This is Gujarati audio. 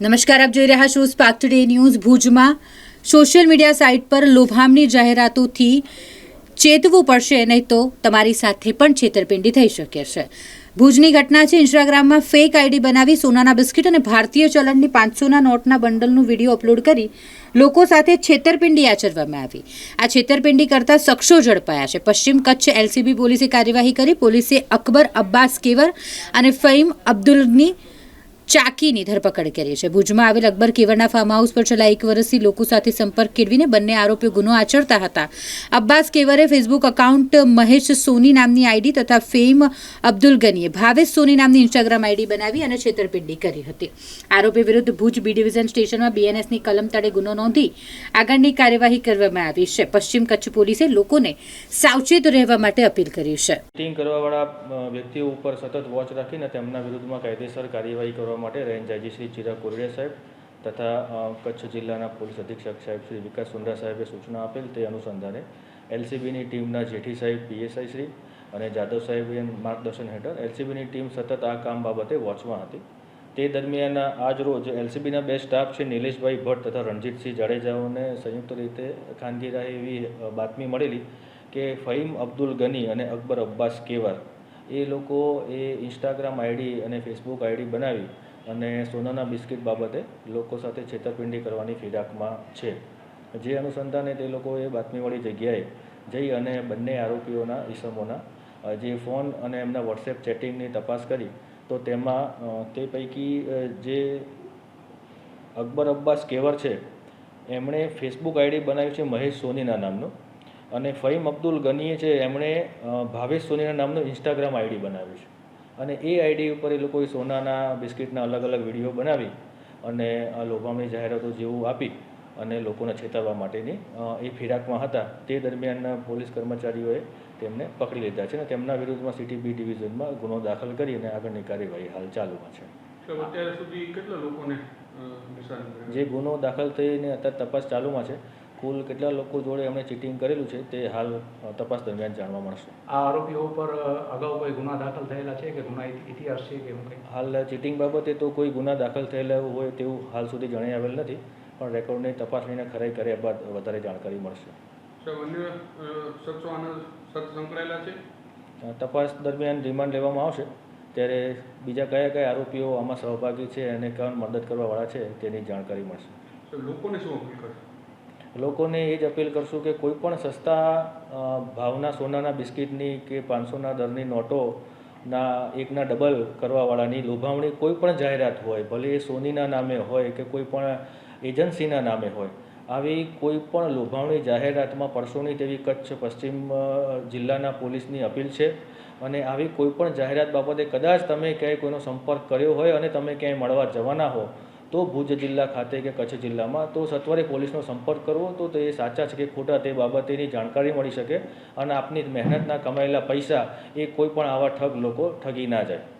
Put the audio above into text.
નમસ્કાર, આપ જોઈ રહ્યા છો સ્પાર્ક ટુડે ન્યૂઝ ભુજમાં. સોશિયલ મીડિયા સાઇટ પર લોભામણી જાહેરાતોથી ચેતવું પડશે, નહીં તો તમારી સાથે પણ છેતરપિંડી થઈ શકે છે. ભુજની ઘટના છે, ઇન્સ્ટાગ્રામમાં ફેક આઈડી બનાવી સોનાના બિસ્કિટ અને ભારતીય ચલણની પાંચસોના નોટના બંડલનું વીડિયો અપલોડ કરી લોકો સાથે છેતરપિંડી આચરવામાં આવી. આ છેતરપિંડી કરતા શખ્સો ઝડપાયા છે. પશ્ચિમ કચ્છ એલસીબી પોલીસે કાર્યવાહી કરી. પોલીસે અકબર અબ્બાસ કેવર અને ફહીમ અબ્દુલની ચાકીની ધરપકડ કરી છે. ભુજમાં આવેલ અકબર કેવરના ફાર્મ હાઉસ પર છેલ્લા એક વર્ષથી લોકો સાથે સંપર્ક કેળવીને બંને આરોપીઓ ગુનો આચરતા હતા. અબ્બાસ કેવરે ફેસબુક એકાઉન્ટ મહેશ સોની નામની આઈડી તથા ફેમ અબ્દુલ ગનીએ ભાવેશ સોની નામની ઇન્સ્ટાગ્રામ આઈડી બનાવી અને છેતરપિંડી કરી હતી. આરોપી વિરુદ્ધ ભુજ બી ડિવિઝન સ્ટેશનમાં બીએનએસની કલમ તળે ગુનો નોંધી આગળની કાર્યવાહી કરવામાં આવી છે. પશ્ચિમ કચ્છ પોલીસે લોકોને સાવચેત રહેવા માટે અપીલ કરી છે. કરવાવાળા વ્યક્તિઓ ઉપર સતત વોચ રાખીને તેમના વિરુદ્ધમાં કાયદેસર કાર્યવાહી કરવા માટે રેન્જ આઈજી શ્રી ચિરા કોરડિયા સાહેબ તથા કચ્છ જિલ્લાના પોલીસ અધિક્ષક સાહેબ શ્રી વિકાસ સુંદરા સાહેબે સૂચના આપેલ તે અનુસંધાને એલસીબીની ટીમના જેઠી સાહેબ, પીએસઆઈ શ્રી અને જાદવ સાહેબે માર્ગદર્શન હેઠળ એલસીબીની ટીમ સતત આ કામ બાબતે વોચમાં હતી. તે દરમિયાન આજ રોજ એલસીબીના બે સ્ટાફ છે, નિલેશભાઈ ભટ્ટ તથા રણજીતસિંહ જાડેજાઓને સંયુક્ત રીતે ખાનગી રાહે એવી બાતમી મળેલી કે ફહીમ અબ્દુલ ગની અને અકબર અબ્બાસ કેવર એ લોકો એ ઇન્સ્ટાગ્રામ આઈડી અને ફેસબુક આઈડી બનાવી અને સોનાના બિસ્કિટ બાબતે લોકો સાથે છેતરપિંડી કરવાની ફિરાકમાં છે. જે અનુસંધાને તે લોકોએ બાતમીવાળી જગ્યાએ જઈ અને બંને આરોપીઓના ઈસમોના જે ફોન અને એમના વોટ્સએપ ચેટિંગની તપાસ કરી, તો તેમાં તે પૈકી જે અકબર અબ્બાસ કેવર છે, એમણે ફેસબુક આઈડી બનાવ્યું છે મહેશ સોનીના નામનું અને ફહીમ અબ્દુલ ગનીએ છે એમણે ભાવેશ સોનીના નામનું ઇન્સ્ટાગ્રામ આઈડી બનાવ્યું છે. અને એ આઈડી ઉપર એ લોકોએ સોનાના બિસ્કિટના અલગ અલગ વીડિયો બનાવી અને આ લોભામણી જાહેરાતો જેવું આપી અને લોકોને છેતરવા માટેની એ ફિરાકમાં હતા. તે દરમિયાનના પોલીસ કર્મચારીઓએ તેમને પકડી લીધા છે અને તેમના વિરુદ્ધમાં સિટી બી ડિવિઝનમાં ગુનો દાખલ કરી અને આગળની કાર્યવાહી હાલ ચાલુમાં છે. અત્યાર સુધી કેટલા લોકોને અ, નિશાન કર્યા જે ગુનો દાખલ થઈને અત્યારે તપાસ ચાલુમાં છે કુલ કેટલા લોકો જોડે એમણે ચીટિંગ કરેલું છે તે હાલ તપાસ દરમિયાન જાણવા મળશે. આ આરોપીઓ ઉપર અગાઉ કોઈ ગુના દાખલ થયેલા છે કે ગુના ઇતિ- ઇતિહાસ છે કે એવું કંઈ? હાલ ચીટિંગ બાબતે તો કોઈ ગુના દાખલ થયેલા હોય તેવું હાલ સુધી જણાઈ આવેલ નથી પણ રેકોર્ડની તપાસણીને ખરાઈ કર્યા બાદ વધારે જાણકારી મળશે. અન્ય શખ્સો આના સાથે સંકળાયેલા છે? તપાસ દરમિયાન રિમાન્ડ લેવામાં આવશે ત્યારે બીજા કયા કયા આરોપીઓ આમાં સહભાગી છે અને કોણ મદદ કરવાવાળા છે તેની જાણકારી મળશે. લોકોને શું અપીલ કરશે? લોકોને એ જ અપીલ કરશું કે કોઈ પણ સસ્તા ભાવના સોનાના બિસ્કિટની કે પાંચસોના દરની નોટોના એકના ડબલ કરવાવાળાની લોભામણી કોઈ પણ જાહેરાત હોય, ભલે એ સોનીના નામે હોય કે કોઈ પણ એજન્સીના નામે હોય, આવી કોઈ પણ લોભામણી જાહેરાતમાં પડશો તેવી કચ્છ, પશ્ચિમ જિલ્લાના પોલીસની અપીલ છે. અને આવી કોઈ પણ જાહેરાત બાબતે કદાચ તમે ક્યાંય કોઈનો સંપર્ક કર્યો હોય અને તમે ક્યાંય મળવા જવાના હો તો ભુજ જિલ્લા ખાતે કે કચ્છ જિલ્લામાં, તો સત્વરે પોલીસનો સંપર્ક કરવો, તો તે સાચા છે કે ખોટા તે બાબતેની જાણકારી મળી શકે અને આપની મહેનતના કમાયેલા પૈસા એ કોઈ પણ આવા ઠગ લોકો ઠગી ના જાય.